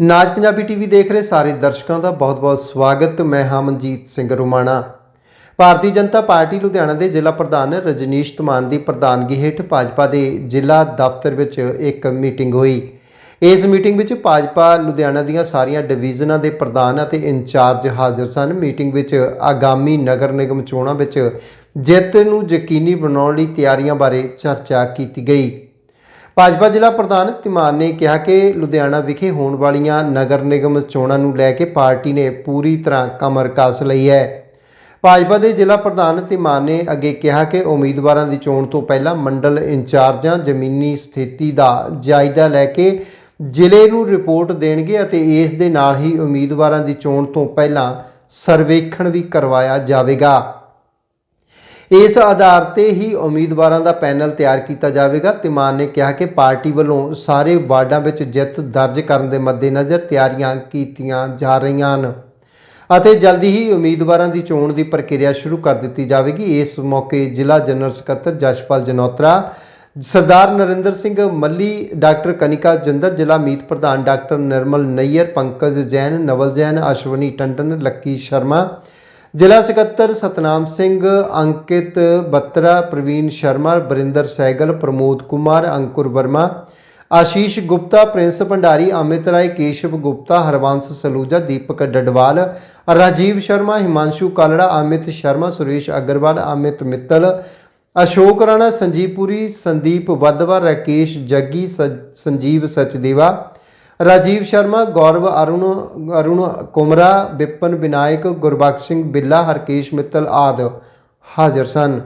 ਨਾਜ Punjabi TV ਦੇਖ ਰਹੇ ਸਾਰੇ ਦਰਸ਼ਕਾਂ ਦਾ ਬਹੁਤ-ਬਹੁਤ ਸਵਾਗਤ। ਮੈਂ ਹਾਂ ਮਨਜੀਤ ਸਿੰਘ ਰੁਮਾਣਾ। ਭਾਰਤੀ ਜਨਤਾ ਪਾਰਟੀ ਲੁਧਿਆਣਾ ਦੇ ਜ਼ਿਲ੍ਹਾ ਪ੍ਰਧਾਨ ਰਜਨੀਸ਼ ਧਮਾਨ ਦੀ ਪ੍ਰਧਾਨਗੀ ਹੇਠ ਭਾਜਪਾ ਦੇ ਜ਼ਿਲ੍ਹਾ ਦਫ਼ਤਰ ਵਿੱਚ ਇੱਕ ਮੀਟਿੰਗ ਹੋਈ। ਇਸ ਮੀਟਿੰਗ ਵਿੱਚ ਭਾਜਪਾ, ਲੁਧਿਆਣਾ ਦੀਆਂ ਸਾਰੀਆਂ ਡਿਵੀਜ਼ਨਾਂ ਦੇ ਪ੍ਰਧਾਨ ਅਤੇ ਇੰਚਾਰਜ ਹਾਜ਼ਰ ਸਨ। ਮੀਟਿੰਗ ਵਿੱਚ ਆਗਾਮੀ ਨਗਰ ਨਿਗਮ ਚੋਣਾਂ ਵਿੱਚ ਜਿੱਤ ਨੂੰ ਯਕੀਨੀ ਬਣਾਉਣ ਲਈ ਤਿਆਰੀਆਂ ਬਾਰੇ ਚਰਚਾ ਕੀਤੀ ਗਈ। ਭਾਜਪਾ ਜ਼ਿਲ੍ਹਾ ਪ੍ਰਧਾਨ ਤਿਮਾਨ ਨੇ ਕਿਹਾ ਕਿ ਲੁਧਿਆਣਾ ਵਿਖੇ ਹੋਣ ਵਾਲੀਆਂ ਨਗਰ ਨਿਗਮ ਚੋਣਾਂ ਨੂੰ ਲੈ ਕੇ ਪਾਰਟੀ ਨੇ ਪੂਰੀ ਤਰ੍ਹਾਂ ਕਮਰ ਕੱਸ ਲਈ ਹੈ। ਭਾਜਪਾ ਦੇ ਜ਼ਿਲ੍ਹਾ ਪ੍ਰਧਾਨ ਤਿਮਾਨ ਨੇ ਅੱਗੇ ਕਿਹਾ ਕਿ ਉਮੀਦਵਾਰਾਂ ਦੀ ਚੋਣ ਤੋਂ ਪਹਿਲਾਂ ਮੰਡਲ ਇੰਚਾਰਜਾਂ ਜ਼ਮੀਨੀ ਸਥਿਤੀ ਦਾ ਜਾਇਜ਼ਾ ਲੈ ਕੇ ਜ਼ਿਲ੍ਹੇ ਨੂੰ ਰਿਪੋਰਟ ਦੇਣਗੇ ਅਤੇ ਇਸ ਦੇ ਨਾਲ ਹੀ ਉਮੀਦਵਾਰਾਂ ਦੀ ਚੋਣ ਤੋਂ ਪਹਿਲਾਂ ਸਰਵੇਖਣ ਵੀ ਕਰਵਾਇਆ ਜਾਵੇਗਾ। ਇਸ ਆਧਾਰ ਤੇ ਹੀ ਉਮੀਦਵਾਰਾਂ ਦਾ ਪੈਨਲ ਤਿਆਰ ਕੀਤਾ ਜਾਵੇਗਾ ਤਿਮਾਨ ਨੇ ਕਿਹਾ ਕਿ ਪਾਰਟੀ ਵੱਲੋਂ ਸਾਰੇ ਵਾਰਡਾਂ ਵਿੱਚ ਜਿੱਤ ਦਰਜ ਕਰਨ ਦੇ ਮੱਦੇਨਜ਼ਰ ਤਿਆਰੀਆਂ ਕੀਤੀਆਂ ਜਾ ਰਹੀਆਂ ਹਨ। ਅਤੇ ਜਲਦੀ ਹੀ ਉਮੀਦਵਾਰਾਂ ਦੀ ਚੋਣ ਦੀ ਪ੍ਰਕਿਰਿਆ ਸ਼ੁਰੂ ਕਰ ਦਿੱਤੀ ਜਾਵੇਗੀ। ਇਸ ਮੌਕੇ ਜ਼ਿਲ੍ਹਾ ਜਨਰਲ ਸਕੱਤਰ ਜਸ਼ਪਾਲ ਜਨੋਤਰਾ, ਸਰਦਾਰ ਨਰਿੰਦਰ ਸਿੰਘ ਮੱਲੀ, ਡਾਕਟਰ ਕਨਿਕਾ ਜਿੰਦਰ, ਜ਼ਿਲ੍ਹਾ ਮੀਤ ਪ੍ਰਧਾਨ ਡਾਕਟਰ ਨਿਰਮਲ ਨਈਅਰ, ਪੰਕਜ ਜੈਨ, ਨਵਲ ਜੈਨ, ਅਸ਼ਵਨੀ ਟੰਡਨ, ਲੱਕੀ ਸ਼ਰਮਾ ਜ਼ਿਲ੍ਹਾ ਸਕੱਤਰ ਸਤਨਾਮ ਸਿੰਘ, ਅੰਕਿਤ ਬੱਤਰਾ, ਪ੍ਰਵੀਨ ਸ਼ਰਮਾ, ਬਰਿੰਦਰ ਸੈਗਲ, ਪ੍ਰਮੋਦ ਕੁਮਾਰ, ਅੰਕੁਰ ਵਰਮਾ, ਆਸ਼ੀਸ਼ ਗੁਪਤਾ, ਪ੍ਰਿੰਸ ਭੰਡਾਰੀ, ਅਮਿਤ ਰਾਏ, ਕੇਸ਼ਵ ਗੁਪਤਾ, ਹਰਵੰਸ ਸਲੂਜਾ, ਦੀਪਕ ਡਡਵਾਲ, ਰਾਜੀਵ ਸ਼ਰਮਾ, ਹਿਮਾਂਸ਼ੂ ਕਾਲੜਾ, ਅਮਿਤ ਸ਼ਰਮਾ, ਸੁਰੇਸ਼ ਅਗਰਵਾਲ, ਅਮਿਤ ਮਿੱਤਲ, ਅਸ਼ੋਕ ਰਾਣਾ ਸੰਜੀਵਪੁਰੀ ਸੰਦੀਪ ਵਾਧਵਾ, ਰਾਕੇਸ਼ ਜੱਗੀ, ਸ- ਸੰਜੀਵ ਸਚਦੇਵਾ ਰਾਜੀਵ ਸ਼ਰਮਾ, ਗੌਰਵ ਅਰੁਣ ਅਰੁਣ ਕੁਮਰਾ ਵਿਪਨ ਵਿਨਾਇਕ, ਗੁਰਬਖਸ਼ ਸਿੰਘ ਬਿੱਲਾ, ਹਰਕੇਸ਼ ਮਿੱਤਲ ਆਦਿ ਹਾਜ਼ਰ ਸਨ।